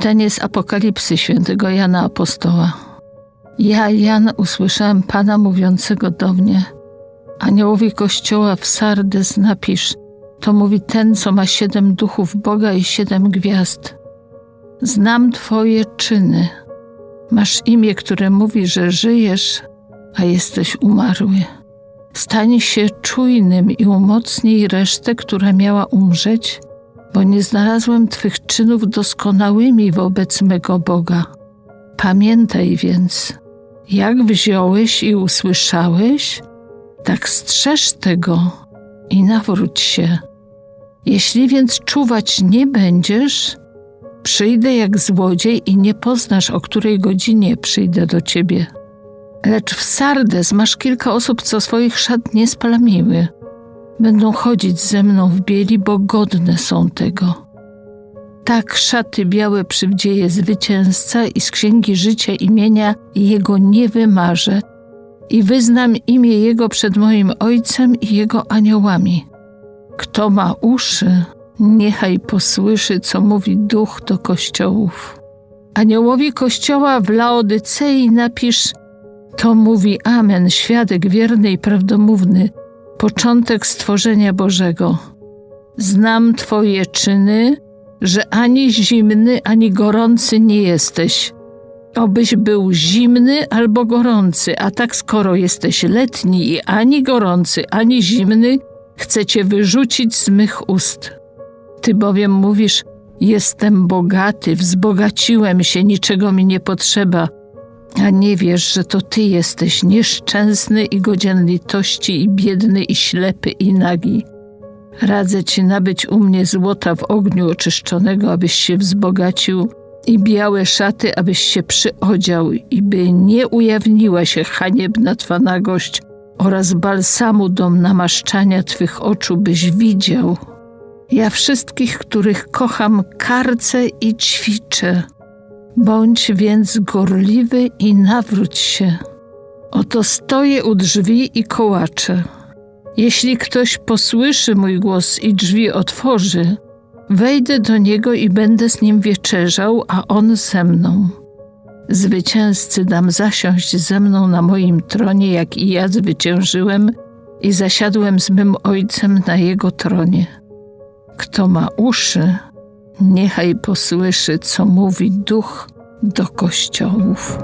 Czytanie z Apokalipsy świętego Jana Apostoła. Ja, Jan, usłyszałem Pana mówiącego do mnie. Aniołowi kościoła w Sardes napisz, to mówi ten, co ma siedem duchów Boga i siedem gwiazd. Znam Twoje czyny. Masz imię, które mówi, że żyjesz, a jesteś umarły. Stań się czujnym i umocnij resztę, która miała umrzeć, bo nie znalazłem Twych czynów doskonałymi wobec mego Boga. Pamiętaj więc, jak wziąłeś i usłyszałeś, tak strzeż tego i nawróć się. Jeśli więc czuwać nie będziesz, przyjdę jak złodziej i nie poznasz, o której godzinie przyjdę do ciebie. Lecz w Sardes masz kilka osób, co swoich szat nie splamiły. Będą chodzić ze mną w bieli, bo godne są tego. Tak szaty białe przywdzieje zwycięzca i z księgi życia imienia jego nie wymarzę i wyznam imię jego przed moim ojcem i jego aniołami. Kto ma uszy, niechaj posłyszy, co mówi duch do kościołów. Aniołowi kościoła w Laodycei napisz: To mówi Amen, świadek wierny i prawdomówny, początek stworzenia Bożego. Znam Twoje czyny, że ani zimny, ani gorący nie jesteś. Obyś był zimny albo gorący, a tak skoro jesteś letni i ani gorący, ani zimny, chcę cię wyrzucić z mych ust. Ty bowiem mówisz, jestem bogaty, wzbogaciłem się, niczego mi nie potrzeba, a nie wiesz, że to ty jesteś nieszczęsny i godzien litości, i biedny, i ślepy, i nagi. Radzę ci nabyć u mnie złota w ogniu oczyszczonego, abyś się wzbogacił, i białe szaty, abyś się przyodział, i by nie ujawniła się haniebna twa nagość, oraz balsamu do namaszczania twych oczu, byś widział. Ja wszystkich, których kocham, karcę i ćwiczę. Bądź więc gorliwy i nawróć się. Oto stoję u drzwi i kołaczę. Jeśli ktoś posłyszy mój głos i drzwi otworzy, wejdę do niego i będę z nim wieczerzał, a on ze mną. Zwycięzcy dam zasiąść ze mną na moim tronie, jak i ja zwyciężyłem i zasiadłem z mym ojcem na jego tronie. Kto ma uszy, niechaj posłyszy, co mówi duch do kościołów.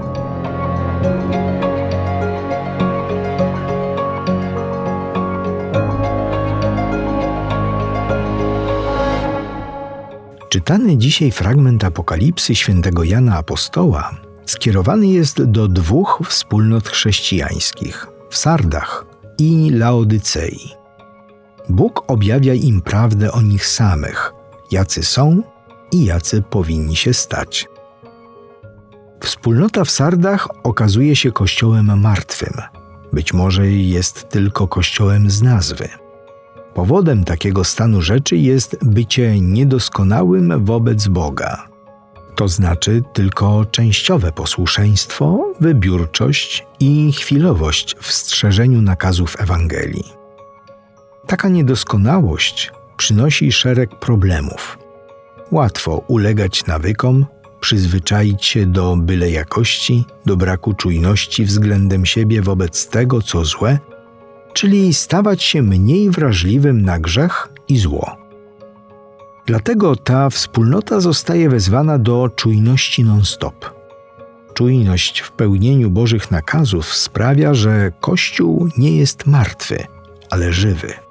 Czytany dzisiaj fragment Apokalipsy świętego Jana Apostoła skierowany jest do dwóch wspólnot chrześcijańskich w Sardach i Laodycei. Bóg objawia im prawdę o nich samych, jacy są i jacy powinni się stać. Wspólnota w Sardach okazuje się kościołem martwym. Być może jest tylko kościołem z nazwy. Powodem takiego stanu rzeczy jest bycie niedoskonałym wobec Boga. To znaczy tylko częściowe posłuszeństwo, wybiórczość i chwilowość w strzeżeniu nakazów Ewangelii. Taka niedoskonałość przynosi szereg problemów. Łatwo ulegać nawykom, przyzwyczaić się do byle jakości, do braku czujności względem siebie wobec tego, co złe, czyli stawać się mniej wrażliwym na grzech i zło. Dlatego ta wspólnota zostaje wezwana do czujności non-stop. Czujność w pełnieniu Bożych nakazów sprawia, że Kościół nie jest martwy, ale żywy.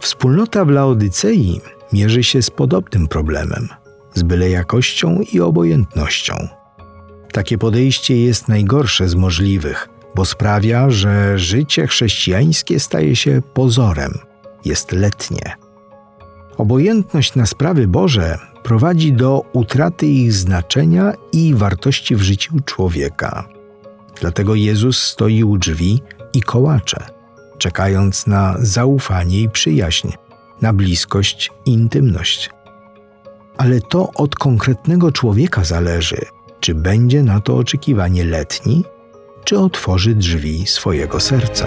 Wspólnota w Laodycei mierzy się z podobnym problemem z byle jakością i obojętnością. Takie podejście jest najgorsze z możliwych, bo sprawia, że życie chrześcijańskie staje się pozorem, jest letnie. Obojętność na sprawy Boże prowadzi do utraty ich znaczenia i wartości w życiu człowieka. Dlatego Jezus stoi u drzwi i kołacze, czekając na zaufanie i przyjaźń, na bliskość i intymność. Ale to od konkretnego człowieka zależy, czy będzie na to oczekiwanie letni, czy otworzy drzwi swojego serca.